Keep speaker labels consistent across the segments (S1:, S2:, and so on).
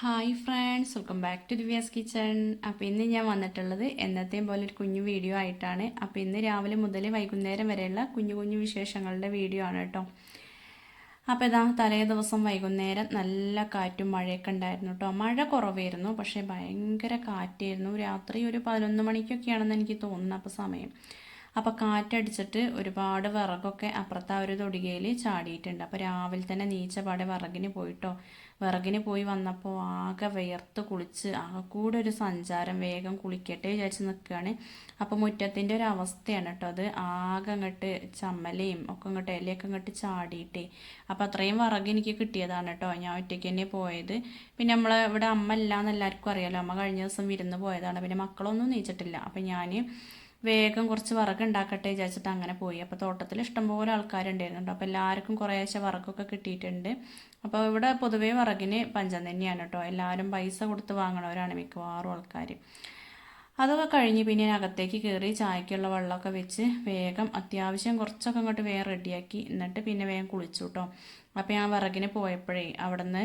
S1: Hi friends welcome back to Divya's kitchen അപ്പോൾ ഇന്ന് ഞാൻ വന്നിട്ടുള്ളത് എന്നത്തെയും പോലെ ഒരു കുഞ്ഞു വീഡിയോ ആയിട്ടാണ്. അപ്പോൾ ഇന്ന് രാവിലെ മുതൽ വൈകുന്നേരം വരെയുള്ള കുഞ്ഞു കുഞ്ഞു വിശേഷങ്ങളുടെ വീഡിയോ ആണ് കേട്ടോ അപ്പോൾ ഇതാ തലേ ദിവസം വൈകുന്നേരം നല്ല കാറ്റും മഴയൊക്കെ ഉണ്ടായിരുന്നു കേട്ടോ മഴ കുറവായിരുന്നു പക്ഷേ ഭയങ്കര കാറ്റായിരുന്നു. രാത്രി ഒരു പതിനൊന്ന് മണിക്കൊക്കെയാണെന്ന് എനിക്ക് തോന്നുന്നു അപ്പോൾ സമയം. അപ്പോൾ കാറ്റടിച്ചിട്ട് ഒരുപാട് വിറകൊക്കെ അപ്പുറത്തെ ആ ഒരു തൊടികയിൽ ചാടിയിട്ടുണ്ട്. അപ്പോൾ രാവിലെ തന്നെ നീച്ചപാടെ വിറകിന് പോയിട്ടോ വിറകിന് പോയി വന്നപ്പോൾ ആകെ വിയർത്ത് കുളിച്ച് ആകെ കൂടെ ഒരു സഞ്ചാരം വേഗം കുളിക്കട്ടെ വിചാരിച്ച് നിൽക്കുകയാണ് അപ്പോൾ മുറ്റത്തിന്റെ ഒരു അവസ്ഥയാണ് കേട്ടോ അത്. ആകെ അങ്ങോട്ട് ചമ്മലയും ഒക്കെ അങ്ങോട്ട് ഇലയൊക്കെ അങ്ങോട്ട് ചാടിയിട്ടേ. അപ്പോൾ അത്രയും വിറക് എനിക്ക് കിട്ടിയതാണ് കേട്ടോ ഞാൻ ഒറ്റയ്ക്ക് തന്നെ പോയത്. പിന്നെ നമ്മൾ ഇവിടെ അമ്മ ഇല്ല എന്ന് എല്ലാവർക്കും അറിയാലോ. അമ്മ കഴിഞ്ഞ ദിവസം വിരുന്ന് പോയതാണ്. പിന്നെ മക്കളൊന്നും നീച്ചിട്ടില്ല. അപ്പം ഞാൻ വേഗം കുറച്ച് വറക് ഉണ്ടാക്കട്ടെ വിചാരിച്ചിട്ട് അങ്ങനെ പോയി. അപ്പോൾ തോട്ടത്തിൽ ഇഷ്ടംപോലെ ആൾക്കാരുണ്ടായിരുന്നു അപ്പോൾ എല്ലാവർക്കും കുറേശ്ശെ വറക്കൊക്കെ കിട്ടിയിട്ടുണ്ട്. അപ്പോൾ ഇവിടെ പൊതുവേ വറകിന് പഞ്ചം തന്നെയാണ് കേട്ടോ എല്ലാവരും പൈസ കൊടുത്ത് വാങ്ങണവരാണ് മിക്കവാറും ആൾക്കാർ അതൊക്കെ കഴിഞ്ഞ് പിന്നെ അകത്തേക്ക് കയറി ചായക്കുള്ള വെള്ളമൊക്കെ വെച്ച് വേഗം അത്യാവശ്യം കുറച്ചൊക്കെ അങ്ങോട്ട് വേഗം റെഡിയാക്കി. എന്നിട്ട് പിന്നെ വേഗം കുളിച്ചു കേട്ടോ അപ്പോൾ ഞാൻ വിറകിന് പോയപ്പോഴേ അവിടെ നിന്ന്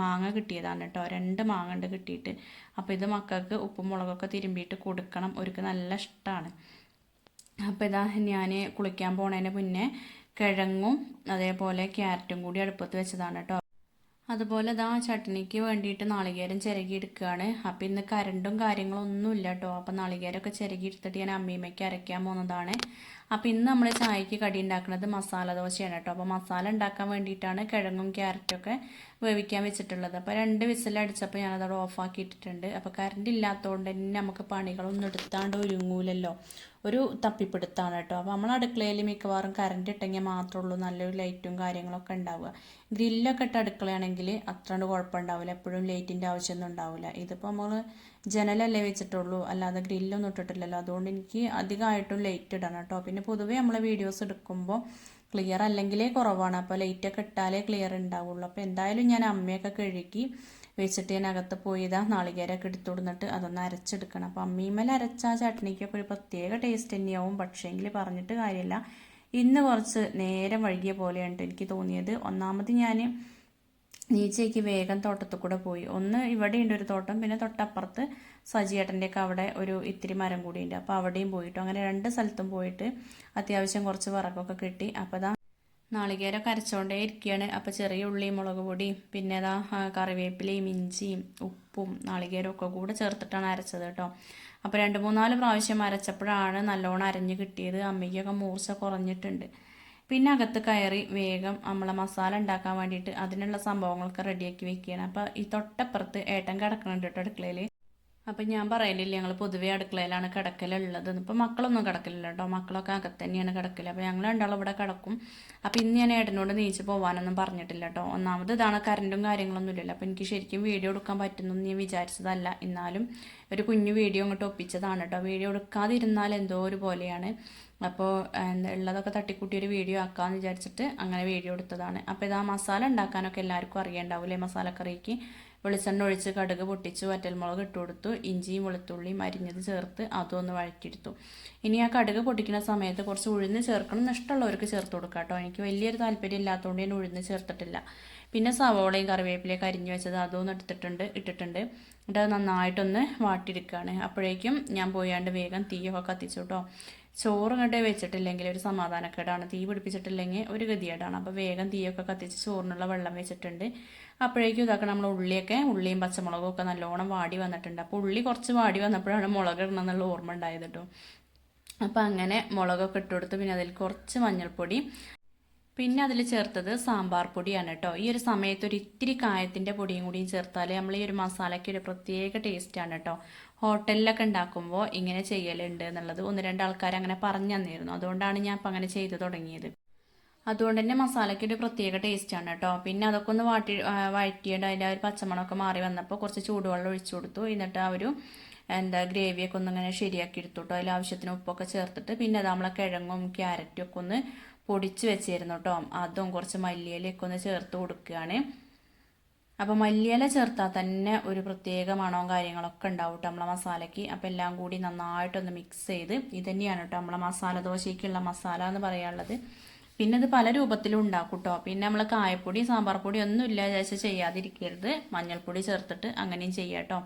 S1: മാങ്ങ കിട്ടിയതാണ് കേട്ടോ. രണ്ട് മാങ്ങ ഉണ്ട് കിട്ടിയിട്ട്. അപ്പോൾ ഇത് മക്കൾക്ക് ഉപ്പും മുളകൊക്കെ തിരുമ്പിയിട്ട് കൊടുക്കണം. ഒരുക്ക് നല്ല ഇഷ്ടമാണ് അപ്പോൾ ഇതാ ഞാൻ കുളിക്കാൻ പോണതിന് മുന്നേ കിഴങ്ങും അതേപോലെ ക്യാരറ്റും കൂടി അടുപ്പത്ത് വെച്ചതാണ് കേട്ടോ. അതുപോലെ ഇതാ ചട്നിക്ക് വേണ്ടിയിട്ട് നാളികേരം ചിരകി എടുക്കുകയാണ്. അപ്പോൾ ഇന്ന് കരണ്ടും കാര്യങ്ങളൊന്നും ഇല്ല കേട്ടോ. അപ്പോൾ നാളികേരമൊക്കെ ചിരകി എടുത്തിട്ട് ഞാൻ അമ്മീമ്മയ്ക്ക് അരയ്ക്കാൻ പോകുന്നതാണ് അപ്പോൾ ഇന്ന് നമ്മൾ ചായക്ക് കടി ഉണ്ടാക്കുന്നത് മസാല ദോശയാണ് കേട്ടോ. അപ്പോൾ മസാല ഉണ്ടാക്കാൻ വേണ്ടിയിട്ടാണ് കിഴങ്ങും ക്യാരറ്റൊക്കെ വേവിക്കാൻ വെച്ചിട്ടുള്ളത്. അപ്പോൾ രണ്ട് വിസിലടിച്ചപ്പോൾ ഞാനതവിടെ ഓഫാക്കി ഇട്ടിട്ടുണ്ട് അപ്പോൾ കറണ്ട് ഇല്ലാത്തതുകൊണ്ട് തന്നെ നമുക്ക് പണികളൊന്നും എടുത്താണ്ട് ഒരുങ്ങൂലല്ലോ. ഒരു തപ്പിപ്പിടുത്താണ് കേട്ടോ. അപ്പോൾ നമ്മൾ അടുക്കളയിൽ മിക്കവാറും കറണ്ട് ഇട്ടെങ്കിൽ മാത്രമേ ഉള്ളൂ. നല്ലൊരു ലൈറ്റും കാര്യങ്ങളൊക്കെ ഉണ്ടാവുക. ഗ്രില്ലൊക്കെ ഇട്ട അടുക്കളയാണെങ്കിൽ അത്രണ്ട് കുഴപ്പമുണ്ടാവില്ല എപ്പോഴും ലൈറ്റിന്റെ ആവശ്യമൊന്നും ഉണ്ടാവില്ല ഇതിപ്പോൾ നമ്മൾ ജനലല്ലേ വെച്ചിട്ടുള്ളൂ. അല്ലാതെ ഗ്രില്ലൊന്നും ഇട്ടിട്ടില്ലല്ലോ. അതുകൊണ്ട് എനിക്ക് അധികമായിട്ടും ലൈറ്റ് ഇടണം കേട്ടോ. പിന്നെ പൊതുവേ നമ്മൾ വീഡിയോസ് എടുക്കുമ്പോൾ ക്ലിയർ അല്ലെങ്കിലേ കുറവാണ്. അപ്പോൾ ലൈറ്റൊക്കെ ഇട്ടാലേ ക്ലിയർ ഉണ്ടാവുള്ളൂ. അപ്പോൾ എന്തായാലും ഞാൻ അമ്മയൊക്കെ കഴുകി വെച്ചിട്ട് ഞാൻ അകത്ത് പോയി ഇതാ എടുത്തു കൊടുത്തിട്ട് അതൊന്ന് അരച്ചെടുക്കണം. അപ്പോൾ അമ്മീമേൽ അരച്ച ചട്നിക്കൊക്കെ ഒരു പ്രത്യേക ടേസ്റ്റ് തന്നെയാവും. പക്ഷേങ്കിൽ പറഞ്ഞിട്ട് കാര്യമില്ല. ഇന്ന് കുറച്ച് നേരം വഴുകിയ പോലെയാണ് എനിക്ക് തോന്നിയത്. ഒന്നാമത് ഞാൻ നീച്ചയ്ക്ക് വേഗം തോട്ടത്തിൽ കൂടെ പോയി. ഒന്ന് ഇവിടെയുണ്ട് ഒരു തോട്ടം പിന്നെ തൊട്ടപ്പുറത്ത് സജിയേട്ടന്റെയൊക്കെ അവിടെ ഒരു ഇത്തിരി മരം കൂടിയുണ്ട്. അപ്പോൾ അവിടെയും പോയിട്ടു. അങ്ങനെ രണ്ട് സ്ഥലത്തും പോയിട്ട് അത്യാവശ്യം കുറച്ച് വിറകൊക്കെ കിട്ടി. അപ്പോൾ അതാ നാളികേരമൊക്കെ അരച്ചുകൊണ്ടേ ഇരിക്കുകയാണ്. അപ്പോൾ ചെറിയ ഉള്ളിയും മുളക് പൊടിയും പിന്നെ അതാ കറിവേപ്പിലയും ഇഞ്ചിയും ഉപ്പും നാളികേരവും ഒക്കെ കൂടെ ചേർത്തിട്ടാണ് അരച്ചത് കേട്ടോ. അപ്പോൾ രണ്ട് മൂന്നാൽ പ്രാവശ്യം അരച്ചപ്പോഴാണ് നല്ലോണം അരഞ്ഞ് കിട്ടിയത്. അമ്മയ്ക്കൊക്കെ മൂർച്ച കുറഞ്ഞിട്ടുണ്ട്. പിന്നെ അകത്ത് കയറി വേഗം നമ്മളെ മസാല ഉണ്ടാക്കാൻ വേണ്ടിയിട്ട് അതിനുള്ള സംഭവങ്ങളൊക്കെ റെഡിയാക്കി വെക്കുകയാണ്. അപ്പോൾ ഈ തൊട്ടപ്പുറത്ത് ഏട്ടൻ കിടക്കുന്നുണ്ട് കേട്ടോ അടുക്കളയിൽ അപ്പം ഞാൻ പറയലില്ല ഞങ്ങൾ പൊതുവേ അടുക്കളയിലാണ് കിടക്കലുള്ളത്. ഇപ്പം മക്കളൊന്നും കിടക്കലില്ല കേട്ടോ. മക്കളൊക്കെ അകത്ത് തന്നെയാണ് കിടക്കൽ. അപ്പോൾ ഞങ്ങൾ രണ്ടാളും ഇവിടെ കിടക്കും. അപ്പോൾ ഇന്ന് ഞാൻ ഏട്ടനോട് നീച്ച് പോകാനൊന്നും പറഞ്ഞിട്ടില്ല കേട്ടോ. ഒന്നാമത് ഇതാണ് കറണ്ടും കാര്യങ്ങളൊന്നും ഇല്ലല്ലോ. അപ്പോൾ എനിക്ക് ശരിക്കും വീഡിയോ എടുക്കാൻ പറ്റുന്നു ഞാൻ വിചാരിച്ചതല്ല. എന്നാലും ഒരു കുഞ്ഞു വീഡിയോ അങ്ങോട്ട് ഒപ്പിച്ചതാണ് കേട്ടോ. വീഡിയോ എടുക്കാതിരുന്നാൽ എന്തോ ഒരു പോലെയാണ്. അപ്പോൾ എന്താ ഉള്ളതൊക്കെ തട്ടിക്കൂട്ടി ഒരു വീഡിയോ ആക്കാമെന്ന് വിചാരിച്ചിട്ട് അങ്ങനെ വീഡിയോ എടുത്തതാണ്. അപ്പോൾ ഇത് ആ മസാല ഉണ്ടാക്കാനൊക്കെ എല്ലാവർക്കും അറിയണ്ടാവില്ലേ മസാലക്കറിക്ക്? വെളിച്ചെണ്ണ ഒഴിച്ച് കടുക് പൊട്ടിച്ച് വറ്റൽമുളക് ഇട്ട് കൊടുത്തു. ഇഞ്ചിയും വെളുത്തുള്ളിയും അരിഞ്ഞത് ചേർത്ത് അതും ഒന്ന് വഴറ്റിയെടുത്തു. ഇനി ആ കടുക് പൊട്ടിക്കുന്ന സമയത്ത് കുറച്ച് ഉഴുന്ന് ചേർക്കണം എന്ന് ഇഷ്ടമുള്ളവർക്ക് ചേർത്ത് കൊടുക്കാം കേട്ടോ. എനിക്ക് വലിയൊരു താല്പര്യം ഇല്ലാത്തതുകൊണ്ട് ഞാൻ ഉഴുന്ന് ചേർത്തിട്ടില്ല. പിന്നെ സവോളയും കറിവേപ്പിലേക്ക് അരിഞ്ഞു വെച്ചത് അതൊന്നും എടുത്തിട്ടുണ്ട് ഇട്ടിട്ടുണ്ട്. എന്നിട്ട് അത് നന്നായിട്ടൊന്ന് വാട്ടിയെടുക്കുകയാണ്. അപ്പോഴേക്കും ഞാൻ പോയാണ്ട് വേഗം തീയൊക്കെ കത്തിച്ചു കേട്ടോ. ചോറ് കണ്ടേ വെച്ചിട്ടില്ലെങ്കിൽ ഒരു സമാധാനക്കേടാണ്. തീ പിടിപ്പിച്ചിട്ടില്ലെങ്കിൽ ഒരു ഗതികേടാണ്. അപ്പോൾ വേഗം തീയൊക്കെ കത്തിച്ച് ചോറിനുള്ള വെള്ളം വെച്ചിട്ടുണ്ട്. അപ്പോഴേക്കും ഇതൊക്കെ നമ്മൾ ഉള്ളിയൊക്കെ ഉള്ളിയും പച്ചമുളകും ഒക്കെ നല്ലോണം വാടി വന്നിട്ടുണ്ട്. അപ്പോൾ ഉള്ളി കുറച്ച് വാടി വന്നപ്പോഴാണ് മുളക് ഇടണം എന്നുള്ള ഓർമ്മ ഉണ്ടായത് കേട്ടോ. അപ്പോൾ അങ്ങനെ മുളകൊക്കെ ഇട്ട് കൊടുത്ത് പിന്നെ അതിൽ കുറച്ച് മഞ്ഞൾപ്പൊടി പിന്നെ അതിൽ ചേർത്തത് സാമ്പാർ പൊടിയാണ് കേട്ടോ. ഈ ഒരു സമയത്ത് ഒരു ഇത്തിരി കായത്തിന്റെ പൊടിയും കൂടിയും ചേർത്താൽ നമ്മൾ ഈ ഒരു മസാലയ്ക്ക് ഒരു പ്രത്യേക ടേസ്റ്റാണ് കേട്ടോ. ഹോട്ടലിലൊക്കെ ഉണ്ടാക്കുമ്പോൾ ഇങ്ങനെ ചെയ്യലുണ്ട് എന്നുള്ളത് ഒന്ന് രണ്ട് ആൾക്കാർ അങ്ങനെ പറഞ്ഞു തന്നിരുന്നു. അതുകൊണ്ടാണ് ഞാൻ ഇപ്പം അങ്ങനെ ചെയ്തു തുടങ്ങിയത്. അതുകൊണ്ട് തന്നെ മസാലയ്ക്ക് ഒരു പ്രത്യേക ടേസ്റ്റാണ് കേട്ടോ. പിന്നെ അതൊക്കെ ഒന്ന് വാട്ടി വഴറ്റിയിട്ട് അതിന്റെ ഒരു പച്ചമണമൊക്കെ മാറി വന്നപ്പോൾ കുറച്ച് ചൂടുവെള്ളം ഒഴിച്ചു കൊടുത്തു. എന്നിട്ട് ആ ഒരു എന്താ ഗ്രേവിയൊക്കെ ഒന്ന് ഇങ്ങനെ ശരിയാക്കി എടുത്തു കേട്ടോ അതിൽ ആവശ്യത്തിന് ഉപ്പൊക്കെ ചേർത്തിട്ട് പിന്നെ അത് നമ്മളെ കിഴങ്ങും ക്യാരറ്റും ഒക്കെ ഒന്ന് പൊടിച്ച് വെച്ചിരുന്നു കേട്ടോ അതും കുറച്ച് മല്ലിയിലൊക്കെ ഒന്ന് ചേർത്ത് കൊടുക്കുകയാണ്. അപ്പോൾ മല്ലിയില ചേർത്താൽ തന്നെ ഒരു പ്രത്യേക മണവും കാര്യങ്ങളൊക്കെ ഉണ്ടാവും കേട്ടോ നമ്മളെ മസാലയ്ക്ക്. അപ്പോൾ എല്ലാം കൂടി നന്നായിട്ടൊന്ന് മിക്സ് ചെയ്ത് ഇത് തന്നെയാണ് കേട്ടോ നമ്മളെ മസാല ദോശയ്ക്കുള്ള മസാല എന്ന് പറയാനുള്ളത്. പിന്നെ ഇത് പല രൂപത്തിലും ഉണ്ടാക്കും കേട്ടോ പിന്നെ നമ്മൾ കായപ്പൊടി സാമ്പാർ പൊടി ഒന്നും ഇല്ല വിചാരിച്ച് ചെയ്യാതിരിക്കരുത്. മഞ്ഞൾപ്പൊടി ചേർത്തിട്ട് അങ്ങനെയും ചെയ്യാം കേട്ടോ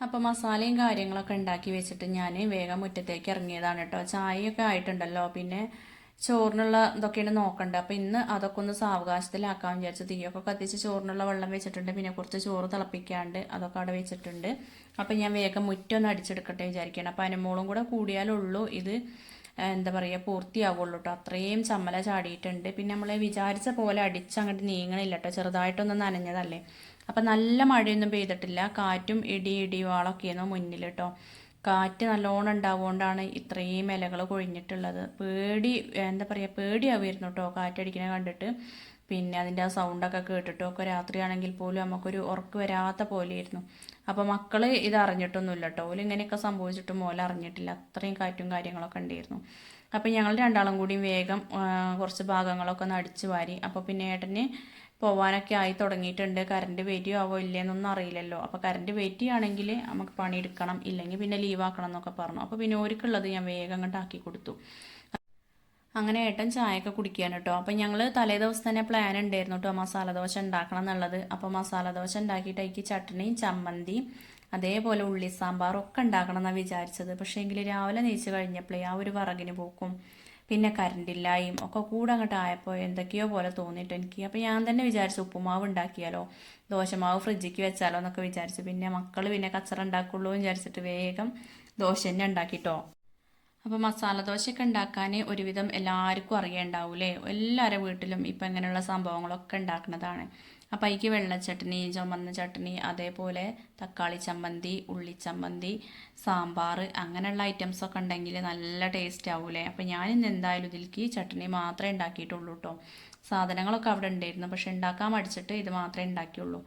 S1: അപ്പോൾ മസാലയും കാര്യങ്ങളൊക്കെ ഉണ്ടാക്കി വെച്ചിട്ട് ഞാൻ വേഗം മുറ്റത്തേക്ക് ഇറങ്ങിയതാണ് കേട്ടോ ചായയൊക്കെ ആയിട്ടുണ്ടല്ലോ. പിന്നെ ചോറിനുള്ള ഇതൊക്കെയാണ് നോക്കേണ്ടത് അപ്പോൾ ഇന്ന് അതൊക്കെ ഒന്ന് സാവകാശത്തിലാക്കാൻ വിചാരിച്ചു. തീയൊക്കെ കത്തിച്ച് ചോറിനുള്ള വെള്ളം വെച്ചിട്ടുണ്ട്. പിന്നെ കുറച്ച് ചോറ് തിളപ്പിക്കാണ്ട് അതൊക്കെ അവിടെ വെച്ചിട്ടുണ്ട്. അപ്പോൾ ഞാൻ വേഗം മുറ്റൊന്ന് അടിച്ചെടുക്കട്ടെ വിചാരിക്കുകയാണ്. അപ്പോൾ അനുമോളും കൂടെ കൂടിയാലുള്ളൂ ഇത് എന്താ പറയുക പൂർത്തിയാവുള്ളൂ കേട്ടോ അത്രയും ചമ്മല ചാടിയിട്ടുണ്ട്. പിന്നെ നമ്മൾ വിചാരിച്ച പോലെ അടിച്ചങ്ങോട്ട് നീങ്ങണില്ല കേട്ടോ ചെറുതായിട്ടൊന്ന് നനഞ്ഞതല്ലേ. അപ്പം നല്ല മഴയൊന്നും പെയ്തിട്ടില്ല. കാറ്റും ഇടി ഇടിവാളൊക്കെയായിരുന്നു മുന്നിൽ കേട്ടോ കാറ്റ് നല്ലോണം ഉണ്ടാവുകൊണ്ടാണ് ഇത്രയും ഇലകൾ കൊഴിഞ്ഞിട്ടുള്ളത്. പേടി എന്താ പറയുക പേടിയാവുമായിരുന്നു കേട്ടോ കാറ്റടിക്കണ കണ്ടിട്ട്. പിന്നെ അതിന്റെ ആ സൗണ്ടൊക്കെ കേട്ടിട്ടോ ഒക്കെ രാത്രിയാണെങ്കിൽ പോലും നമുക്കൊരു ഉറക്ക് വരാത്ത പോലെയായിരുന്നു. അപ്പോൾ മക്കൾ ഇത് അറിഞ്ഞിട്ടൊന്നുമില്ല കേട്ടോ. ഓൽ ഇങ്ങനെയൊക്കെ സംഭവിച്ചിട്ട് മോലെ അറിഞ്ഞിട്ടില്ല. അത്രയും കാറ്റും കാര്യങ്ങളൊക്കെ ഉണ്ടായിരുന്നു. അപ്പോൾ ഞങ്ങൾ രണ്ടാളും കൂടിയും വേഗം കുറച്ച് ഭാഗങ്ങളൊക്കെ ഒന്ന് അടിച്ചു വാരി. അപ്പോൾ പിന്നെ ഏട്ടന് പോവാനൊക്കെ ആയി തുടങ്ങിയിട്ടുണ്ട്. കറണ്ട് വെയിറ്റ് ആവോ ഇല്ലയെന്നൊന്നും അറിയില്ലല്ലോ. അപ്പോൾ കറണ്ട് വെയിറ്റ് ചെയ്യുകയാണെങ്കിൽ നമുക്ക് പണിയെടുക്കണം. ഇല്ലെങ്കിൽ പിന്നെ ലീവ് ആക്കണം എന്നൊക്കെ പറഞ്ഞു. അപ്പോൾ പിന്നെ ഓർക്കുള്ളത് ഞാൻ വേഗം ആക്കി കൊടുത്തു. അങ്ങനെ ഏട്ടൻ ചായയൊക്കെ കുടിക്കുകയാണ് കേട്ടോ. അപ്പം ഞങ്ങൾ തലേ ദിവസം തന്നെ പ്ലാൻ ഉണ്ടായിരുന്നു കേട്ടോ മസാല ദോശ ഉണ്ടാക്കണം എന്നുള്ളത്. അപ്പോൾ മസാല ദോശ ഉണ്ടാക്കിയിട്ട് അതിക്ക് ചട്ടണിയും ചമ്മന്തിയും അതേപോലെ ഉള്ളി സാമ്പാറും ഒക്കെ ഉണ്ടാക്കണം എന്നാണ് വിചാരിച്ചത്. പക്ഷേ എങ്കിൽ രാവിലെ നെയ്ച്ച് കഴിഞ്ഞപ്പോഴേ ആ ഒരു വറകിന് പോക്കും. പിന്നെ കറണ്ടില്ലായും ഒക്കെ കൂടെ അങ്ങോട്ട് ആയപ്പോൾ എന്തൊക്കെയോ പോലെ തോന്നിയിട്ട് എനിക്ക്. അപ്പോൾ ഞാൻ തന്നെ വിചാരിച്ചു ഉപ്പുമാവ് ഉണ്ടാക്കിയാലോ ദോശമാവ് ഫ്രിഡ്ജിക്ക് വെച്ചാലോ എന്നൊക്കെ വിചാരിച്ചു. പിന്നെ മക്കൾ പിന്നെ കച്ചറ ഉണ്ടാക്കുള്ളൂ വിചാരിച്ചിട്ട് വേഗം ദോശ തന്നെ ഉണ്ടാക്കിട്ടോ. അപ്പോൾ മസാല ദോശയൊക്കെ ഉണ്ടാക്കാൻ ഒരുവിധം എല്ലാവർക്കും അറിയണ്ടാവൂലേ എല്ലാവരുടെ വീട്ടിലും ഇപ്പം ഇങ്ങനെയുള്ള സംഭവങ്ങളൊക്കെ ഉണ്ടാക്കുന്നതാണ്. അപ്പം അതിക്ക് വെള്ളച്ചട്നി ചുമന്ന ചട്നി അതേപോലെ തക്കാളി ചമ്മന്തി ഉള്ളി ചമ്മന്തി സാമ്പാർ അങ്ങനെയുള്ള ഐറ്റംസ് ഒക്കെ ഉണ്ടെങ്കിൽ നല്ല ടേസ്റ്റ് ആവൂലേ? അപ്പം ഞാനിന്ന് എന്തായാലും ഇതിലേക്ക് ചട്നി മാത്രമേ ഉണ്ടാക്കിയിട്ടുള്ളൂ കേട്ടോ സാധനങ്ങളൊക്കെ അവിടെ ഉണ്ടായിരുന്നു. പക്ഷെ ഉണ്ടാക്കാൻ മടിച്ചിട്ട് ഇത് മാത്രമേ ഉണ്ടാക്കിയുള്ളൂ.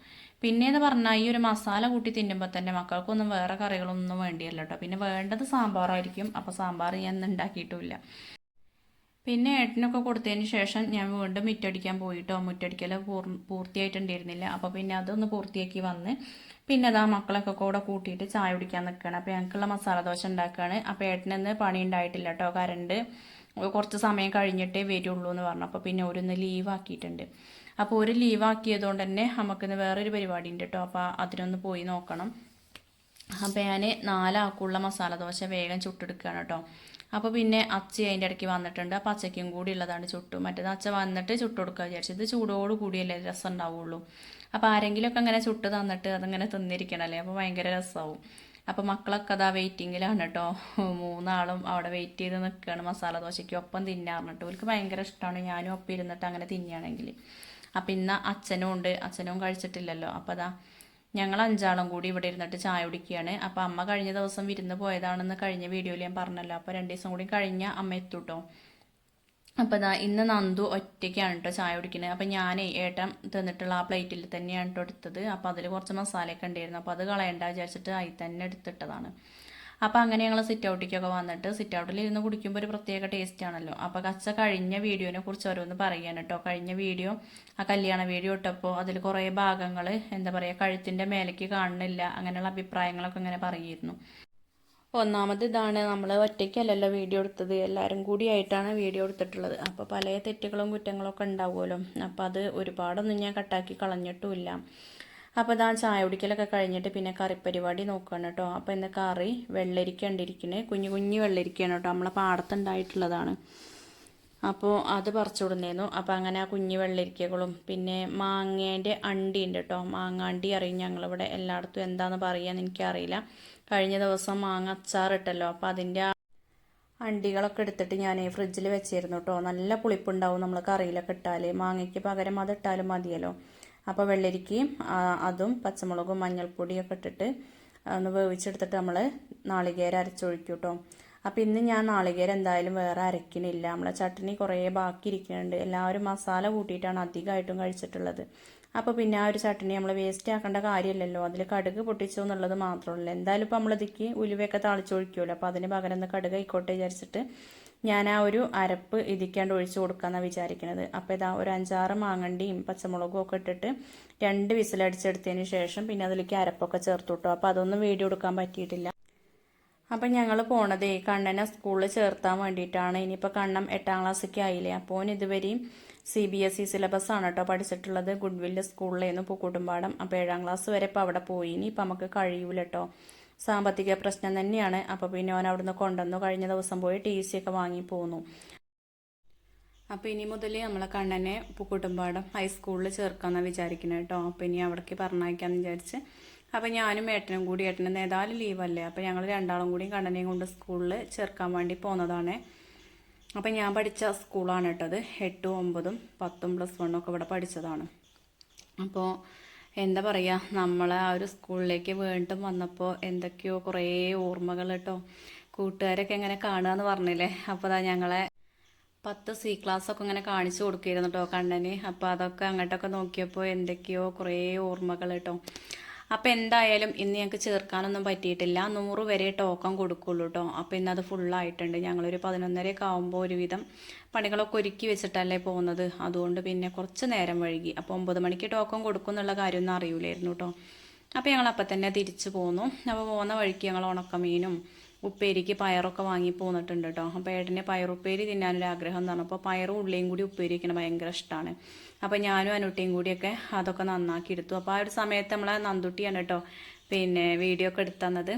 S1: പിന്നെയെന്ന് പറഞ്ഞാൽ ഈ ഒരു മസാല കൂട്ടി തിന്നുമ്പോൾ തന്നെ മക്കൾക്കൊന്നും വേറെ കറികളൊന്നും വേണ്ടിയല്ല കേട്ടോ പിന്നെ വേണ്ടത് സാമ്പാറായിരിക്കും. അപ്പോൾ സാമ്പാർ ഞാൻ ഇന്ന് ഉണ്ടാക്കിയിട്ടുമില്ല പിന്നെ ഏട്ടനൊക്കെ കൊടുത്തതിന് ശേഷം ഞാൻ വീണ്ടും മുറ്റടിക്കാൻ പോയിട്ടോ. മുറ്റടിക്കൽ പൂർ പൂർത്തിയായിട്ടുണ്ടായിരുന്നില്ല. അപ്പോൾ പിന്നെ അതൊന്ന് പൂർത്തിയാക്കി വന്ന് പിന്നെ അതാ മക്കളൊക്കെ കൂടെ കൂട്ടിയിട്ട് ചായ കുടിക്കാൻ നിൽക്കുകയാണ് അപ്പോൾ ഞങ്ങൾക്കുള്ള മസാല ദോശ ഉണ്ടാക്കുകയാണ് അപ്പോൾ ഏട്ടനൊന്ന് പണി ഉണ്ടായിട്ടില്ല കേട്ടോ കറണ്ട് കുറച്ച് സമയം കഴിഞ്ഞിട്ടേ വരുള്ളൂ എന്ന് പറഞ്ഞു. അപ്പോൾ പിന്നെ ഒരുന്ന് ലീവ് ആക്കിയിട്ടുണ്ട്. അപ്പോൾ ഒരു ലീവ് ആക്കിയതുകൊണ്ട് തന്നെ നമുക്കിന്ന് വേറൊരു പരിപാടി ഉണ്ട് കേട്ടോ അപ്പോൾ അതിനൊന്ന് പോയി നോക്കണം. അപ്പോൾ ഞാൻ നാലാക്കുള്ള മസാല ദോശ വേഗം ചുട്ടെടുക്കുകയാണ് കേട്ടോ അപ്പോൾ പിന്നെ അച്ഛ അതിന്റെ ഇടയ്ക്ക് വന്നിട്ടുണ്ട്. അപ്പോൾ അച്ചയ്ക്കും കൂടി ഉള്ളതാണ് ചുട്ടു. മറ്റേത് അച്ച വന്നിട്ട് ചുട്ട് കൊടുക്കുക വിചാരിച്ചത് ചൂടോട് കൂടിയല്ലേ രസം ഉണ്ടാവുള്ളൂ. അപ്പോൾ ആരെങ്കിലുമൊക്കെ അങ്ങനെ ചുട്ട് തന്നിട്ട് അതിങ്ങനെ തിന്നിരിക്കണല്ലേ? അപ്പോൾ ഭയങ്കര രസമാവും അപ്പോൾ മക്കളൊക്കെ അതാ വെയിറ്റിങ്ങിലാണ് കേട്ടോ മൂന്നാളും അവിടെ വെയിറ്റ് ചെയ്ത് നിൽക്കുകയാണ് മസാല ദോശയ്ക്ക് ഒപ്പം തിന്നാറിഞ്ഞിട്ട്. അവർക്ക് ഭയങ്കര ഇഷ്ടമാണ് ഞാനും ഒപ്പം ഇരുന്നിട്ട് അങ്ങനെ തിന്നുകയാണെങ്കിൽ അപ്പം ഇന്ന് അച്ഛനും ഉണ്ട്. അച്ഛനും കഴിച്ചിട്ടില്ലല്ലോ. അപ്പോൾ അതാ ഞങ്ങൾ അഞ്ചാളും കൂടി ഇവിടെ ഇരുന്നിട്ട് ചായ കുടിക്കുകയാണ്. അപ്പോൾ അമ്മ കഴിഞ്ഞ ദിവസം വിരുന്ന് പോയതാണെന്ന് കഴിഞ്ഞ വീഡിയോയിൽ ഞാൻ പറഞ്ഞല്ലോ. അപ്പോൾ രണ്ട് ദിവസം കൂടി കഴിഞ്ഞ അമ്മ എത്തൂട്ടോ അപ്പോൾ ഇതാ ഇന്ന് നന്ദു ഒറ്റയ്ക്കാണ് കേട്ടോ ചായ കുടിക്കുന്നത് അപ്പോൾ ഞാനേ ഏട്ടൻ തന്നിട്ടുള്ള ആ പ്ലേറ്റിൽ തന്നെയാണ് കേട്ടോ എടുത്തത്. അപ്പോൾ അതിൽ കുറച്ച് മസാലയൊക്കെ ഉണ്ടായിരുന്നു. അപ്പോൾ അത് കളയണ്ട വിചാരിച്ചിട്ട് അതിൽ തന്നെ എടുത്തിട്ടതാണ്. അപ്പോൾ അങ്ങനെ ഞങ്ങൾ സിറ്റ് ഔട്ടിക്കൊക്കെ വന്നിട്ട് സിറ്റ് ഔട്ടിൽ ഇരുന്ന് കുടിക്കുമ്പോൾ ഒരു പ്രത്യേക ടേസ്റ്റ് ആണല്ലോ. അപ്പോൾ കച്ച കഴിഞ്ഞ വീഡിയോനെ കുറിച്ച് ഓരോന്ന് പറയാൻ കേട്ടോ. കഴിഞ്ഞ വീഡിയോ ആ കല്യാണ വീഡിയോ ഇട്ടപ്പോൾ അതിൽ കുറേ ഭാഗങ്ങൾ എന്താ പറയുക കഴുത്തിന്റെ മേലേക്ക് കാണുന്നില്ല അങ്ങനെയുള്ള അഭിപ്രായങ്ങളൊക്കെ ഇങ്ങനെ പറയുമായിരുന്നു ഒന്നാമത് ഇതാണ് നമ്മൾ ഒറ്റയ്ക്കല്ലല്ലോ വീഡിയോ എടുത്തത്. എല്ലാവരും കൂടിയായിട്ടാണ് വീഡിയോ എടുത്തിട്ടുള്ളത്. അപ്പോൾ പല തെറ്റുകളും കുറ്റങ്ങളൊക്കെ ഉണ്ടാവുമല്ലോ. അപ്പോൾ അത് ഒരുപാടൊന്നും ഞാൻ കട്ടാക്കി കളഞ്ഞിട്ടുമില്ല. അപ്പോൾ ഇതാ ചായ കുടിക്കലൊക്കെ കഴിഞ്ഞിട്ട് പിന്നെ കറി പരിപാടി നോക്കുകയാണ് കേട്ടോ. അപ്പോൾ ഇന്ന് കറി വെള്ളരിക്ക കുഞ്ഞു കുഞ്ഞു വെള്ളരിക്കയാണ് കേട്ടോ. നമ്മളെ പാടത്തുണ്ടായിട്ടുള്ളതാണ് അപ്പോൾ അത് പറിച്ചു കൊടുന്നേന്നു അപ്പോൾ അങ്ങനെ ആ കുഞ്ഞു വെള്ളരിക്കകളും പിന്നെ മാങ്ങേന്റെ അണ്ടി ഉണ്ട് കേട്ടോ. മാങ്ങാണ്ടി അറിയും ഞങ്ങളിവിടെ എല്ലായിടത്തും എന്താണെന്ന് പറയാന്ന് എനിക്കറിയില്ല. കഴിഞ്ഞ ദിവസം മാങ്ങ അച്ചാറിട്ടല്ലോ. അപ്പോൾ അതിന്റെ അണ്ടികളൊക്കെ എടുത്തിട്ട് ഞാൻ ഫ്രിഡ്ജിൽ വെച്ചിരുന്നു കേട്ടോ. നല്ല പുളിപ്പുണ്ടാവും നമ്മൾ കറിയിലൊക്കെ ഇട്ടാൽ മാങ്ങയ്ക്ക് പകരം അത് ഇട്ടാലും മതിയല്ലോ. അപ്പോൾ വെള്ളരിക്കയും അതും പച്ചമുളകും മഞ്ഞൾപ്പൊടിയൊക്കെ ഇട്ടിട്ട് ഒന്ന് വേവിച്ചെടുത്തിട്ട് നമ്മൾ നാളികേരം അരച്ചൊഴിക്കും കേട്ടോ അപ്പോൾ ഇന്ന് ഞാൻ നാളികേരം എന്തായാലും വേറെ അരക്കണില്ല നമ്മളെ ചട്നി കുറേ ബാക്കി ഇരിക്കുന്നുണ്ട് എല്ലാവരും മസാല കൂട്ടിയിട്ടാണ് അധികമായിട്ടും കഴിച്ചിട്ടുള്ളത്. അപ്പോൾ പിന്നെ ആ ഒരു ചട്നി നമ്മൾ വേസ്റ്റ് ആക്കേണ്ട കാര്യമില്ലല്ലോ അതിൽ കടുക് പൊട്ടിച്ചു എന്നുള്ളത് മാത്രമല്ല. എന്തായാലും ഇപ്പോൾ നമ്മളിതിക്ക് ഉലുവയൊക്കെ തളിച്ചൊഴിക്കുമല്ലോ അപ്പോൾ അതിന് പകരം കടുക് ആയിക്കോട്ടെ വിചാരിച്ചിട്ട് ഞാൻ ആ ഒരു അരപ്പ് ഇതിക്കാണ്ട് ഒഴിച്ചു കൊടുക്കാമെന്നാണ് വിചാരിക്കുന്നത് അപ്പോൾ ഇതാ ഒരു അഞ്ചാറ് മാങ്ങണ്ടിയും പച്ചമുളകും ഒക്കെ ഇട്ടിട്ട് രണ്ട് വിസിലടിച്ചെടുത്തതിന് ശേഷം പിന്നെ അതിലേക്ക് അരപ്പൊക്കെ ചേർത്ത് കിട്ടും അപ്പോൾ അതൊന്നും വീഡിയോ എടുക്കാൻ പറ്റിയിട്ടില്ല. അപ്പം ഞങ്ങൾ പോണതേ കണ്ണനെ സ്കൂളിൽ ചേർത്താൻ വേണ്ടിയിട്ടാണ്. ഇനിയിപ്പോൾ കണ്ണം എട്ടാം ക്ലാസ്സൊക്കെ ആയില്ലേ? അപ്പോൾ ഇതുവരെയും C B S E syllabus ആണ് കേട്ടോ പഠിച്ചിട്ടുള്ളത്. ഗുഡ്വില്ല് സ്കൂളിലേന്ന് പൂക്കൂട്ടുംപാടം. അപ്പോൾ ഏഴാം ക്ലാസ് വരെ ഇപ്പോൾ അവിടെ പോയി. ഇനി ഇപ്പം നമുക്ക് കഴിയൂല കേട്ടോ. സാമ്പത്തിക പ്രശ്നം തന്നെയാണ്. അപ്പോൾ പിന്നെ ഓൻ അവിടുന്ന് കൊണ്ടുവന്നു. കഴിഞ്ഞ ദിവസം പോയി ടി സി ഒക്കെ വാങ്ങി പോന്നു. അപ്പോൾ ഇനി മുതൽ നമ്മളെ കണ്ണനെ കുട്ടുംപാടം ഹൈസ്കൂളിൽ ചേർക്കാമെന്നാണ് വിചാരിക്കുന്നത് കേട്ടോ അപ്പോൾ ഇനി അവിടേക്ക് പറഞ്ഞയക്കാമെന്ന് വിചാരിച്ച്. അപ്പോൾ ഞാനും ഏട്ടനും കൂടി ഏട്ടനും ഏതായാലും ലീവല്ലേ അപ്പോൾ ഞങ്ങൾ രണ്ടാളും കൂടി കണ്ണനെയും കൊണ്ട് സ്കൂളിൽ ചേർക്കാൻ വേണ്ടി പോകുന്നതാണ് അപ്പോൾ ഞാൻ പഠിച്ച സ്കൂളാണ് കേട്ടത് എട്ടും ഒമ്പതും പത്തും പ്ലസ് വണ്ണും ഒക്കെ ഇവിടെ പഠിച്ചതാണ്. അപ്പോൾ എന്താ പറയുക നമ്മളെ ആ ഒരു സ്കൂളിലേക്ക് വീണ്ടും വന്നപ്പോൾ എന്തൊക്കെയോ കുറേ ഓർമ്മകൾ കേട്ടോ. കൂട്ടുകാരൊക്കെ എങ്ങനെ കാണുക എന്ന് പറഞ്ഞില്ലേ? അപ്പോൾ അതാ ഞങ്ങളെ പത്ത് സി ക്ലാസ് ഒക്കെ ഇങ്ങനെ കാണിച്ചു കൊടുക്കുകയായിരുന്നു കേട്ടോ കണ്ണന്. അപ്പോൾ അതൊക്കെ അങ്ങോട്ടൊക്കെ നോക്കിയപ്പോൾ എന്തൊക്കെയോ കുറേ ഓർമ്മകൾ കേട്ടോ. അപ്പോൾ എന്തായാലും ഇന്ന് ഞങ്ങൾക്ക് ചേർക്കാനൊന്നും പറ്റിയിട്ടില്ല. നൂറ് വരെ ടോക്കൺ കൊടുക്കുള്ളൂ കേട്ടോ അപ്പോൾ ഇന്നത് ഫുള്ളായിട്ടുണ്ട്. ഞങ്ങളൊരു പതിനൊന്നരയൊക്കെ ആകുമ്പോൾ ഒരുവിധം പണികളൊക്കെ ഒരുക്കി വെച്ചിട്ടല്ലേ പോകുന്നത്. അതുകൊണ്ട് പിന്നെ കുറച്ച് നേരം വൈകി. അപ്പോൾ ഒമ്പത് മണിക്ക് ടോക്കൺ കൊടുക്കും എന്നുള്ള കാര്യമൊന്നും അറിയില്ലായിരുന്നു കേട്ടോ അപ്പോൾ ഞങ്ങൾ അപ്പം തന്നെ തിരിച്ചു പോന്നു. അപ്പോൾ പോകുന്ന വഴിക്ക് ഞങ്ങൾ ഉണക്കമീനും ഉപ്പേരിക്ക് പയറൊക്കെ വാങ്ങി പോന്നിട്ടുണ്ട് കേട്ടോ അപ്പോൾ ഏട്ടന് പയറുപ്പേരി തിന്നാനൊരു ആഗ്രഹം എന്ന് പറഞ്ഞപ്പോൾ പയറും ഉള്ളിയും കൂടി ഉപ്പേരി വയ്ക്കണം ഭയങ്കര ഇഷ്ടമാണ് അപ്പോൾ ഞാനും അനുട്ടിയും കൂടിയൊക്കെ അതൊക്കെ നന്നാക്കി എടുത്തു. അപ്പോൾ ആ ഒരു സമയത്ത് നമ്മളെ നന്തുട്ടിയാണ് കേട്ടോ പിന്നെ വീഡിയോ ഒക്കെ എടുത്തന്നത്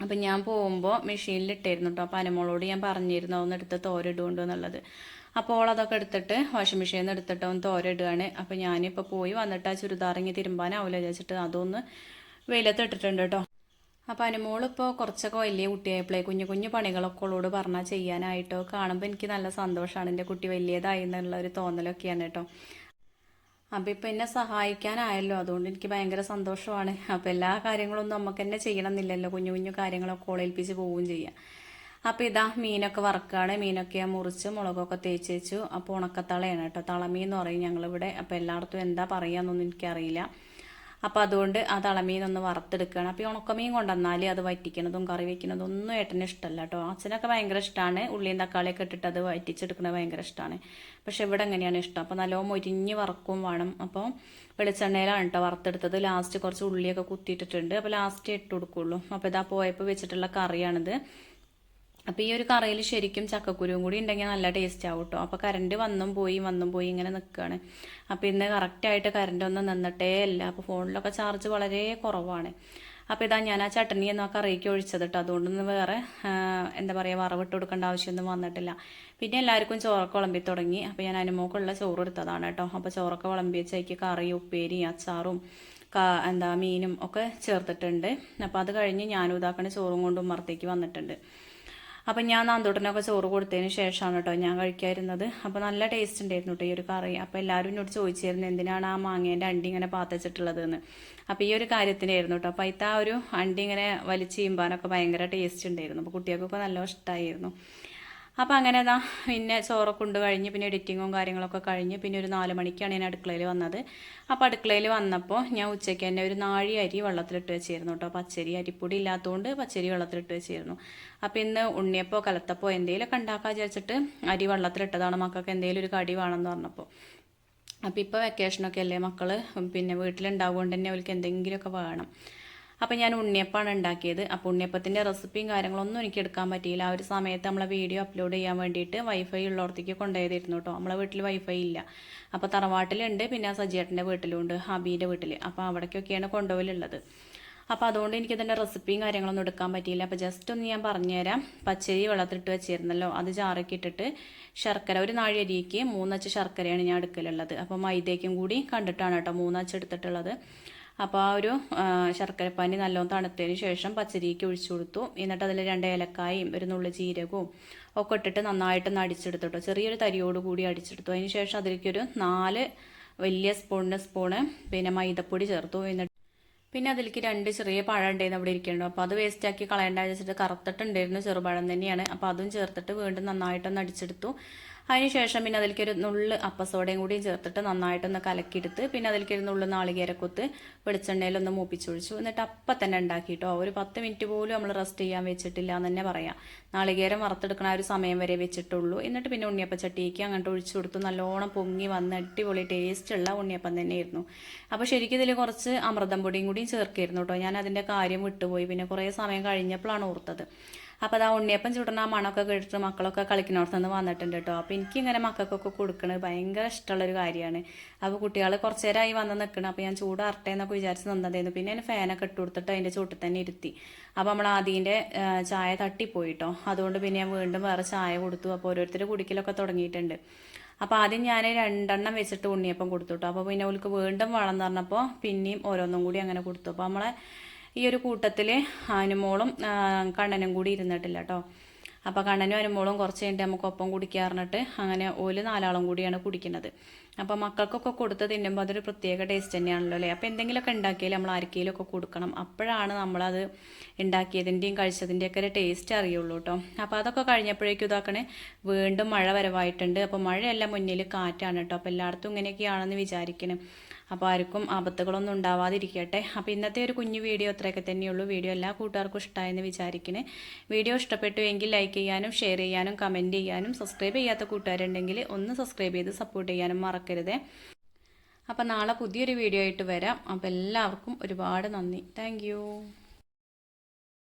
S1: അപ്പം ഞാൻ പോകുമ്പോൾ മെഷീനിൽ ഇട്ടായിരുന്നു കേട്ടോ അപ്പോൾ അനുമോളോട് ഞാൻ പറഞ്ഞിരുന്നു ഒന്ന് എടുത്ത് തോരിടുകൊണ്ട് എന്നുള്ളത്. അപ്പോൾ അതൊക്കെ എടുത്തിട്ട് വാഷിംഗ് മെഷീനിൽ നിന്ന് എടുത്തിട്ട് ഒന്ന് തോരിടുകയാണ് അപ്പോൾ ഞാനിപ്പോൾ പോയി വന്നിട്ട് ആ ചുരിദാറിങ്ങി തിരുമ്പാനാവില്ല വിചാരിച്ചിട്ട് അതൊന്ന് വെയിലത്ത് ഇട്ടിട്ടുണ്ട് കേട്ടോ അപ്പോൾ അനുമോളിപ്പോൾ കുറച്ചൊക്കെ വലിയ കുട്ടിയായപ്പോഴേ കുഞ്ഞു കുഞ്ഞു പണികളൊക്കെ ഉള്ളോട് പറഞ്ഞാൽ ചെയ്യാനായിട്ടോ. കാണുമ്പോൾ എനിക്ക് നല്ല സന്തോഷമാണ് എന്റെ കുട്ടി വലിയതായി എന്നുള്ള ഒരു തോന്നലൊക്കെയാണ് കേട്ടോ. അപ്പോൾ ഇപ്പം എന്നെ സഹായിക്കാനായല്ലോ. അതുകൊണ്ട് എനിക്ക് ഭയങ്കര സന്തോഷമാണ്. അപ്പോൾ എല്ലാ കാര്യങ്ങളൊന്നും നമുക്ക് തന്നെ ചെയ്യണമെന്നില്ലല്ലോ. കുഞ്ഞു കുഞ്ഞു കാര്യങ്ങളൊക്കെ ഓളേൽപ്പിച്ച് പോവുകയും ചെയ്യാം. അപ്പോൾ ഇതാ മീനൊക്കെ വറക്കുകയാണ് മീനൊക്കെ ഞാൻ മുറിച്ച് മുളകൊക്കെ തേച്ച് വെച്ചു. അപ്പോൾ ഉണക്കത്തളയാണ് കേട്ടോ. തളമീൻ എന്ന് പറയും ഞങ്ങളിവിടെ. അപ്പോൾ എല്ലായിടത്തും എന്താ പറയുകയെന്നൊന്നും എനിക്കറിയില്ല. അപ്പോൾ അതുകൊണ്ട് ആ തളമീനൊന്ന് വറുത്തെടുക്കുകയാണ് അപ്പോൾ ഈ ഉണക്കമീൻ കൊണ്ടുവന്നാൽ അത് വറ്റിക്കണതും കറി വയ്ക്കുന്നതും ഒന്നും ഏട്ടന് ഇഷ്ടമല്ല കേട്ടോ. അച്ഛനൊക്കെ ഭയങ്കര ഇഷ്ടമാണ് ഉള്ളിയും തക്കാളിയൊക്കെ ഇട്ടിട്ട് അത് വറ്റിച്ചെടുക്കുന്നത് ഭയങ്കര ഇഷ്ടമാണ് പക്ഷെ ഇവിടെ എങ്ങനെയാണ് ഇഷ്ടം. അപ്പോൾ നല്ലോണം മൊരിഞ്ഞ് വറക്കും വേണം. അപ്പോൾ വെളിച്ചെണ്ണയിലാണ് കേട്ടോ വറുത്തെടുത്തത്. ലാസ്റ്റ് കുറച്ച് ഉള്ളിയൊക്കെ കുത്തിയിട്ടിട്ടുണ്ട്. അപ്പോൾ ലാസ്റ്റ് ഇട്ട് കൊടുക്കുള്ളൂ. അപ്പോൾ ഇതാ പോയപ്പോൾ വെച്ചിട്ടുള്ള കറിയാണിത്. അപ്പോൾ ഈ ഒരു കറിയിൽ ശരിക്കും ചക്കക്കുരുവും കൂടി ഉണ്ടെങ്കിൽ നല്ല ടേസ്റ്റ് ആവും കേട്ടോ അപ്പോൾ കറണ്ട് വന്നും പോയി വന്നും പോയി ഇങ്ങനെ നിൽക്കുകയാണ് അപ്പോൾ ഇന്ന് കറക്റ്റായിട്ട് കറണ്ട് ഒന്നും നിന്നിട്ടേ അല്ല അപ്പോൾ ഫോണിലൊക്കെ ചാർജ് വളരെ കുറവാണ്. അപ്പോൾ ഇതാ ഞാൻ ആ ചട്ടണി എന്നോ കറിക്ക് ഒഴിച്ചത് കേട്ടോ അതുകൊണ്ടൊന്നും വേറെ എന്താ പറയുക വറവിട്ട് കൊടുക്കേണ്ട ആവശ്യമൊന്നും വന്നിട്ടില്ല. പിന്നെ എല്ലാവർക്കും ചോറൊക്കെ വിളമ്പി തുടങ്ങി. അപ്പോൾ ഞാൻ അനുമോക്കുള്ള ചോറ് എടുത്തതാണ് കേട്ടോ അപ്പോൾ ചോറൊക്കെ വിളമ്പി വെച്ചേക്ക് കറി ഉപ്പേരി അച്ചാറും എന്താ മീനും ഒക്കെ ചേർത്തിട്ടുണ്ട്. അപ്പോൾ അത് കഴിഞ്ഞ് ഞാനും ഇതാക്കണ ചോറും കൊണ്ടും ഉമ്മറത്തേക്ക് വന്നിട്ടുണ്ട്. അപ്പം ഞാൻ നാന്തോട്ടനൊക്കെ ചോറ് കൊടുത്തതിന് ശേഷമാണ് കേട്ടോ ഞാൻ കഴിക്കാതിരുന്നത്. അപ്പോൾ നല്ല ടേസ്റ്റ് ഉണ്ടായിരുന്നു കേട്ടോ ഈ ഒരു കറി. അപ്പോൾ എല്ലാവരും എന്നോട് ചോദിച്ചിരുന്നു എന്തിനാണ് ആ മാങ്ങേന്റെ അണ്ടി ഇങ്ങനെ പാത്തച്ചിട്ടുള്ളത് എന്ന് അപ്പോൾ ഈ ഒരു കാര്യത്തിനായിരുന്നു കേട്ടോ അപ്പോൾ ഇത്ത ആ ഒരു അണ്ടി ഇങ്ങനെ വലിച്ചീമ്പാനൊക്കെ ഭയങ്കര ടേസ്റ്റ് ഉണ്ടായിരുന്നു. അപ്പോൾ കുട്ടികൾക്കൊക്കെ നല്ല ഇഷ്ടമായിരുന്നു അപ്പോൾ അങ്ങനെ അതാ പിന്നെ ചോറൊക്കെ കൊണ്ട് കഴിഞ്ഞ് പിന്നെ എഡിറ്റിങ്ങും കാര്യങ്ങളൊക്കെ കഴിഞ്ഞ് പിന്നെ ഒരു നാല് മണിക്കാണ് ഞാൻ അടുക്കളയിൽ വന്നത്. അപ്പോൾ അടുക്കളയിൽ വന്നപ്പോൾ ഞാൻ ഉച്ചയ്ക്ക് തന്നെ ഒരു നാഴി അരി വെള്ളത്തിലിട്ട് വെച്ചിരുന്നു കേട്ടോ പച്ചരി അരിപ്പൊടി ഇല്ലാത്തതുകൊണ്ട് പച്ചരി വെള്ളത്തിലിട്ട് വെച്ചിരുന്നു. അപ്പോൾ ഇന്ന് ഉണ്ണിയപ്പോ കലത്തപ്പോ എന്തെങ്കിലുമൊക്കെ ഉണ്ടാക്കാൻ വിചാരിച്ചിട്ട് അരി വെള്ളത്തിലിട്ടതാണ് മക്കൾക്ക് എന്തെങ്കിലും ഒരു കടി വേണമെന്ന് പറഞ്ഞപ്പോൾ അപ്പോൾ ഇപ്പോൾ വെക്കേഷനൊക്കെ അല്ലേ മക്കൾ പിന്നെ വീട്ടിലുണ്ടാവുകൊണ്ട് തന്നെ അവർക്ക് എന്തെങ്കിലുമൊക്കെ വേണം. അപ്പോൾ ഞാൻ ഉണ്ണിയപ്പമാണ് ഉണ്ടാക്കിയത്. അപ്പോൾ ഉണ്ണിയപ്പത്തിന്റെ റെസിപ്പിയും കാര്യങ്ങളൊന്നും എനിക്ക് എടുക്കാൻ പറ്റിയില്ല. ആ ഒരു സമയത്ത് നമ്മളെ വീഡിയോ അപ്ലോഡ് ചെയ്യാൻ വേണ്ടിയിട്ട് വൈഫൈ ഉള്ളവർത്തേക്ക് കൊണ്ടുപോയതായിരുന്നു കേട്ടോ നമ്മളെ വീട്ടിൽ വൈഫൈ ഇല്ല. അപ്പോൾ തറവാട്ടിലുണ്ട് പിന്നെ ആ സജിയേട്ടന്റെ വീട്ടിലുണ്ട് ഹബീന്റെ വീട്ടിൽ അപ്പോൾ അവിടേക്കൊക്കെയാണ് കൊണ്ടുപോകലുള്ളത്. അപ്പോൾ അതുകൊണ്ട് എനിക്ക് ഇതിന്റെ റെസിപ്പിയും കാര്യങ്ങളൊന്നും എടുക്കാൻ പറ്റിയില്ല. അപ്പോൾ ജസ്റ്റ് ഒന്ന് ഞാൻ പറഞ്ഞുതരാം. പച്ചരി വെള്ളത്തിട്ട് വെച്ചിരുന്നല്ലോ. അത് ചാറൊക്കെ ശർക്കര ഒരു നാഴിയരിക്ക് മൂന്നച്ച് ശർക്കരയാണ് ഞാൻ എടുക്കലുള്ളത്. അപ്പോൾ മൈദയ്ക്കും കൂടി കണ്ടിട്ടാണ് കേട്ടോ മൂന്നച്ച് എടുത്തിട്ടുള്ളത്. അപ്പോൾ ആ ഒരു ശർക്കരപ്പാനി നല്ലോണം തണുത്തതിന് ശേഷം പച്ചരിക്ക് ഒഴിച്ചു കൊടുത്തു. എന്നിട്ട് അതിൽ രണ്ട് ഏലക്കായും ഒരു നുള്ളു ജീരകവും ഒക്കെ ഇട്ടിട്ട് നന്നായിട്ട് അടിച്ചെടുത്തു ചെറിയൊരു തരിയോട് കൂടി അടിച്ചെടുത്തു. അതിന് ശേഷം അതിലേക്കൊരു നാല് വലിയ സ്പൂണിന് സ്പൂണ് പിന്നെ മൈദപ്പൊടി ചേർത്തു. എന്നിട്ട് പിന്നെ അതിലേക്ക് രണ്ട് ചെറിയ പഴം ഉണ്ടായിരുന്നു അവിടെ ഇരിക്കുന്നുണ്ട്. അപ്പോൾ അത് വേസ്റ്റ് ആക്കി കളയേണ്ട വെച്ചിട്ട് കറുത്തിട്ടുണ്ടായിരുന്നു ചെറുപഴം തന്നെയാണ്. അപ്പോൾ അതും ചേർത്തിട്ട് വീണ്ടും നന്നായിട്ടൊന്ന് അടിച്ചെടുത്തു. അതിനുശേഷം പിന്നെ അതിലേക്ക് ഒരു നുള്ള് അപ്പസോടയും കൂടി ചേർത്തിട്ട് നന്നായിട്ടൊന്ന് കലക്കിയെടുത്ത് പിന്നെ അതിലേക്ക് ഒരു നുള്ള് നാളികേരക്കൊത്ത് വെളിച്ചെണ്ണയിലൊന്ന് മൂപ്പിച്ചൊഴിച്ചു. എന്നിട്ട് അപ്പം തന്നെ ഉണ്ടാക്കിയിട്ടോ. ഒരു പത്ത് മിനിറ്റ് പോലും നമ്മൾ റെസ്റ്റ് ചെയ്യാൻ വെച്ചിട്ടില്ല എന്ന് തന്നെ പറയാം. നാളികേരം വറുത്തെടുക്കണ ഒരു സമയം വരെ വെച്ചിട്ടുള്ളൂ. എന്നിട്ട് പിന്നെ ഉണ്ണിയപ്പച്ചട്ടിക്ക് അങ്ങോട്ട് ഒഴിച്ചു കൊടുത്തു നല്ലോണം പൊങ്ങി വന്ന് അടിപൊളി ടേസ്റ്റുള്ള ഉണ്ണിയപ്പം തന്നെയായിരുന്നു. അപ്പോൾ ശരിക്കും ഇതിൽ കുറച്ച് അമൃതം പൊടിയും കൂടിയും ചേർക്കായിരുന്നു കേട്ടോ. ഞാൻ അതിന്റെ കാര്യം വിട്ടുപോയി. പിന്നെ കുറേ സമയം കഴിഞ്ഞപ്പോഴാണ് ഓർത്തത്. അപ്പോൾ അത് ആ ഉണ്ണിയപ്പം ചൂടണ മണമൊക്കെ കേട്ടിട്ട് മക്കളൊക്കെ കളിക്കുന്നിടത്ത് നിന്ന് വന്നിട്ടുണ്ട് കേട്ടോ. അപ്പോൾ എനിക്കിങ്ങനെ മക്കൾക്കൊക്കെ കൊടുക്കണത് ഭയങ്കര ഇഷ്ടമുള്ളൊരു കാര്യമാണ്. അപ്പോൾ കുട്ടികൾ കുറച്ച് നേരമായി വന്ന് നിൽക്കണം അപ്പോൾ ഞാൻ ചൂടാറട്ടെ എന്നൊക്കെ വിചാരിച്ച് നിന്നതായിരുന്നു. പിന്നെ അതിന് ഫാനൊക്കെ ഇട്ട് കൊടുത്തിട്ട് അതിന്റെ ചൂട്ടിൽ തന്നെ ഇരുത്തി. അപ്പോൾ നമ്മൾ ആദ്യന്റെ ചായ തട്ടിപ്പോയി കേട്ടോ അതുകൊണ്ട് പിന്നെ ഞാൻ വീണ്ടും വേറെ ചായ കൊടുത്തു. അപ്പോൾ ഓരോരുത്തർ കുടിക്കലൊക്കെ തുടങ്ങിയിട്ടുണ്ട്. അപ്പോൾ ആദ്യം ഞാൻ രണ്ടെണ്ണം വെച്ചിട്ട് ഉണ്ണിയപ്പം കൊടുത്തു കേട്ടോ. അപ്പോൾ പിന്നെ അവൾക്ക് വീണ്ടും വളം പറഞ്ഞപ്പോൾ പിന്നെയും ഓരോന്നും കൂടി അങ്ങനെ കൊടുത്തു. അപ്പോൾ നമ്മളെ ഈ ഒരു കൂട്ടത്തിൽ അനുമോളും കണ്ണനും കൂടി ഇരുന്നിട്ടില്ല കേട്ടോ അപ്പോൾ കണ്ണനും അനുമോളും കുറച്ച് കഴിഞ്ഞിട്ട് നമുക്ക് ഒപ്പം കുടിക്കാറിഞ്ഞിട്ട് അങ്ങനെ ഓൽ നാലാളും കൂടിയാണ് കുടിക്കുന്നത്. അപ്പോൾ മക്കൾക്കൊക്കെ കൊടുത്ത് തിന്നുമ്പോൾ അതൊരു പ്രത്യേക ടേസ്റ്റ് തന്നെയാണല്ലോ അല്ലേ? അപ്പോൾ എന്തെങ്കിലുമൊക്കെ ഉണ്ടാക്കിയാൽ നമ്മൾ ആർക്കെങ്കിലുമൊക്കെ കൊടുക്കണം. അപ്പോഴാണ് നമ്മളത് ഉണ്ടാക്കിയതിന്റെയും കഴിച്ചതിന്റെയൊക്കെ ഒരു ടേസ്റ്റ് അറിയുള്ളൂ കേട്ടോ അപ്പോൾ അതൊക്കെ കഴിഞ്ഞപ്പോഴേക്കും ഇതാക്കണേ വീണ്ടും മഴ വരവായിട്ടുണ്ട്. അപ്പോൾ മഴയല്ല മുന്നിൽ കാറ്റാണ് കേട്ടോ അപ്പോൾ എല്ലായിടത്തും ഇങ്ങനെയൊക്കെയാണെന്ന് വിചാരിക്കണം. അപ്പോൾ ആർക്കും ആപത്തുകളൊന്നും ഉണ്ടാവാതിരിക്കട്ടെ. അപ്പോൾ ഇന്നത്തെ ഒരു കുഞ്ഞു വീഡിയോ അത്രയൊക്കെ തന്നെയുള്ളൂ. വീഡിയോ എല്ലാ കൂട്ടുകാർക്കും ഇഷ്ടമായെന്ന് വിചാരിക്കണേ. വീഡിയോ ഇഷ്ടപ്പെട്ടു എങ്കിൽ ലൈക്ക് ചെയ്യാനും ഷെയർ ചെയ്യാനും കമന്റ് ചെയ്യാനും സബ്സ്ക്രൈബ് ചെയ്യാത്ത കൂട്ടുകാരുണ്ടെങ്കിൽ ഒന്ന് സബ്സ്ക്രൈബ് ചെയ്ത് സപ്പോർട്ട് ചെയ്യാനും മറക്കരുത്. അപ്പോൾ നാളെ പുതിയൊരു വീഡിയോ ആയിട്ട് വരാം. അപ്പോൾ എല്ലാവർക്കും ഒരുപാട് നന്ദി. താങ്ക്